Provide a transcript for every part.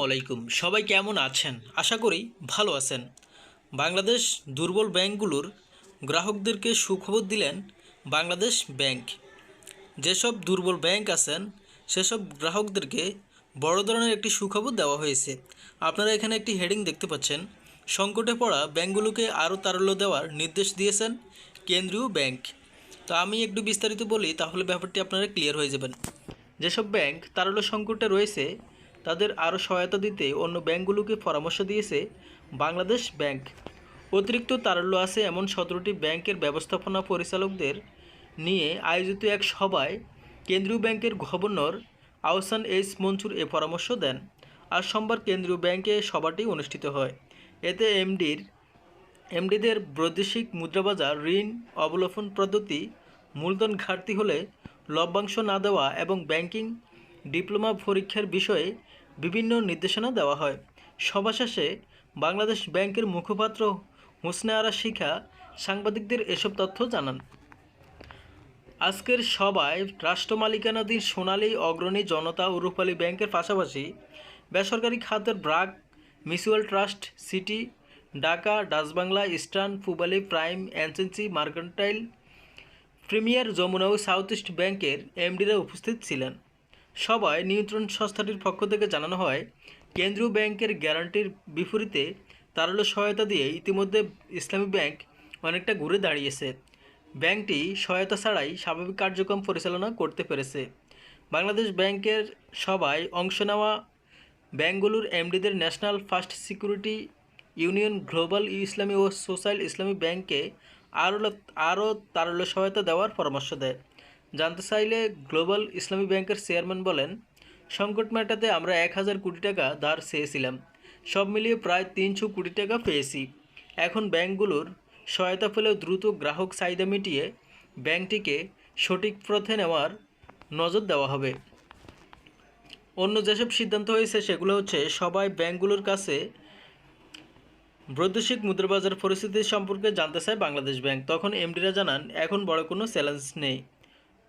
আলাইকুম। সবাই কেমন আছেন? আশা করি ভালো আছেন। বাংলাদেশ দুর্বল ব্যাংকগুলোর গ্রাহকদেরকে সুখবর দিলেন বাংলাদেশ ব্যাংক। যেসব দুর্বল ব্যাংক আছেন, সেসব গ্রাহকদেরকে বড় ধরনের একটি সুখবর দেওয়া হয়েছে। আপনারা এখানে একটি হেডিং দেখতে পাচ্ছেন। সংকটে পড়া ব্যাংকগুলোকে আরও তারল্য দেওয়ার নির্দেশ দিয়েছেন কেন্দ্রীয় ব্যাংক। তো আমি একটু বিস্তারিত বলি, তাহলে ব্যাপারটি আপনারা ক্লিয়ার হয়ে যাবেন। যেসব ব্যাংক তারল্য সংকটে রয়েছে তাদের আরও সহায়তা দিতে অন্য ব্যাংকগুলোকে পরামর্শ দিয়েছে বাংলাদেশ ব্যাংক। অতিরিক্ত তারল্য আছে এমন সতেরোটি ব্যাংকের ব্যবস্থাপনা পরিচালকদের নিয়ে আয়োজিত এক সভায় কেন্দ্রীয় ব্যাংকের গভর্নর আহসান এইচ মনসুর এ পরামর্শ দেন। আজ সোমবার কেন্দ্রীয় ব্যাংকে সভাটি অনুষ্ঠিত হয়। এতে এমডির, এমডিদের বৈদেশিক মুদ্রাবাজার, ঋণ অবলোপন পদ্ধতি, মূলধন ঘাটতি হলে লভ্যাংশ না দেওয়া এবং ব্যাংকিং ডিপ্লোমা পরীক্ষার বিষয়ে বিভিন্ন নির্দেশনা দেওয়া হয়। সভা শেষে বাংলাদেশ ব্যাংকের মুখপাত্র হোসনে আরা শিখা সাংবাদিকদের এসব তথ্য জানান। আজকের সভায় রাষ্ট্র মালিকানাধীন সোনালী অগ্রণী জনতা ও রূপালী ব্যাংকের পাশাপাশি বেসরকারি খাতের BRAC, mutual trust, city, Dhaka Dutch Bangla eastern, Pubali, prime NCC mercantile, premier, Jamuna ও সাউথ ইস্ট ব্যাংকের এমডিরা উপস্থিত ছিলেন। সভায় নিয়ন্ত্রণ সংস্থাটির পক্ষ থেকে জানানো হয়, কেন্দ্রীয় ব্যাংকের গ্যারান্টির বিপরীতে তারল্য সহায়তা দিয়ে ইতিমধ্যে ইসলামী ব্যাংক অনেকটা ঘুরে দাঁড়িয়েছে। ব্যাংকটি সহায়তা ছাড়াই স্বাভাবিক কার্যক্রম পরিচালনা করতে পেরেছে। বাংলাদেশ ব্যাংকের সভায় অংশ নেওয়া ব্যাংকগুলোর এমডিদের national first security union global Islami ও সোশ্যাল ইসলামী ব্যাংকে আরও আরও তারল্য সহায়তা দেওয়ার পরামর্শ দেয়। জানতে চাইলে গ্লোবাল ইসলামী ব্যাংকের চেয়ারম্যান বলেন, সংকট মেটাতে আমরা এক হাজার কোটি টাকা ধার চেয়েছিলাম। সব মিলিয়ে প্রায় তিনশো কোটি টাকা পেয়েছি। এখন ব্যাংকগুলোর সহায়তা পেলেও দ্রুত গ্রাহক চাহিদা মিটিয়ে ব্যাংকটিকে সঠিক পথে নেওয়ার নজর দেওয়া হবে। অন্য যেসব সিদ্ধান্ত হয়েছে সেগুলো হচ্ছে, সবাই ব্যাংকগুলোর কাছে বৈদেশিক মুদ্রাবাজার পরিস্থিতি সম্পর্কে জানতে চায় বাংলাদেশ ব্যাংক। তখন এমডিরা জানান, এখন বড় কোনো চ্যালেঞ্জ নেই।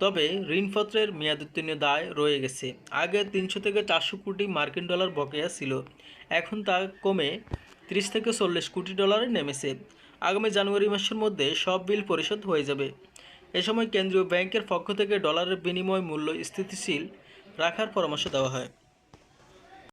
তবে ঋণপত্রের মেয়াদোত্তীর্ণ দায় রয়ে গেছে। আগে তিনশো থেকে চারশো কোটি মার্কিন ডলার বকেয়া ছিল। এখন তা কমে ত্রিশ থেকে চল্লিশ কোটি ডলারে নেমেছে। আগামী জানুয়ারি মাসের মধ্যে সব বিল পরিশোধ হয়ে যাবে। এ সময় কেন্দ্রীয় ব্যাংকের পক্ষ থেকে ডলারের বিনিময় মূল্য স্থিতিশীল রাখার পরামর্শ দেওয়া হয়।